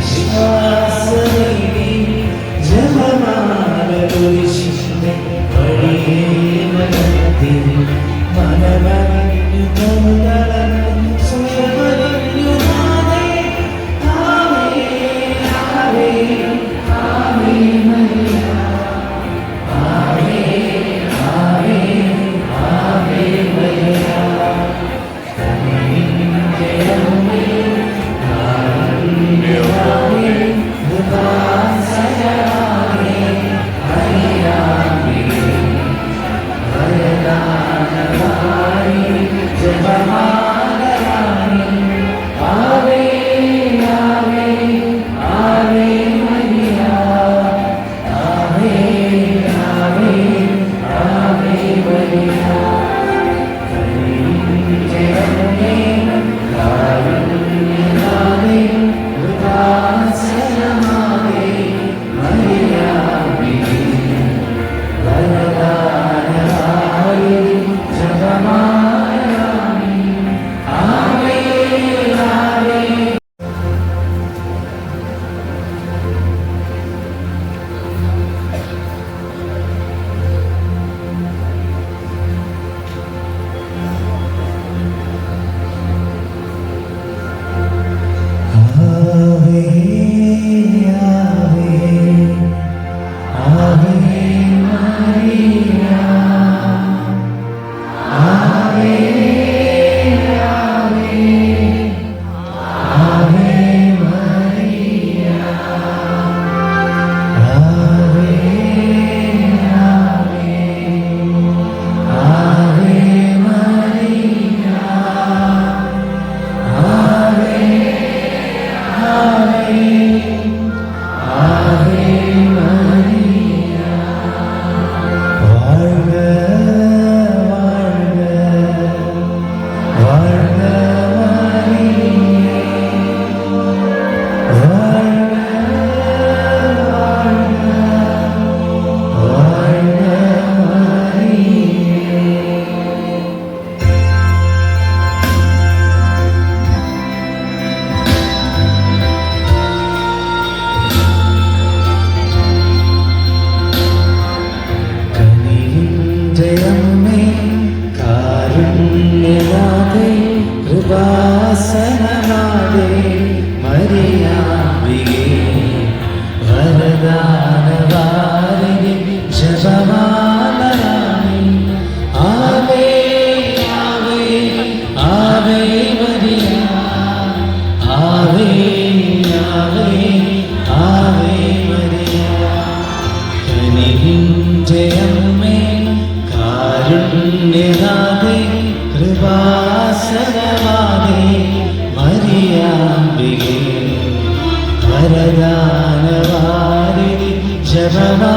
Krishna Yeah. എന്റെ നാഥേ കൃപാസനവാദേ മരിയാമ്പികേ വരദാനവാരിണി ജപവാ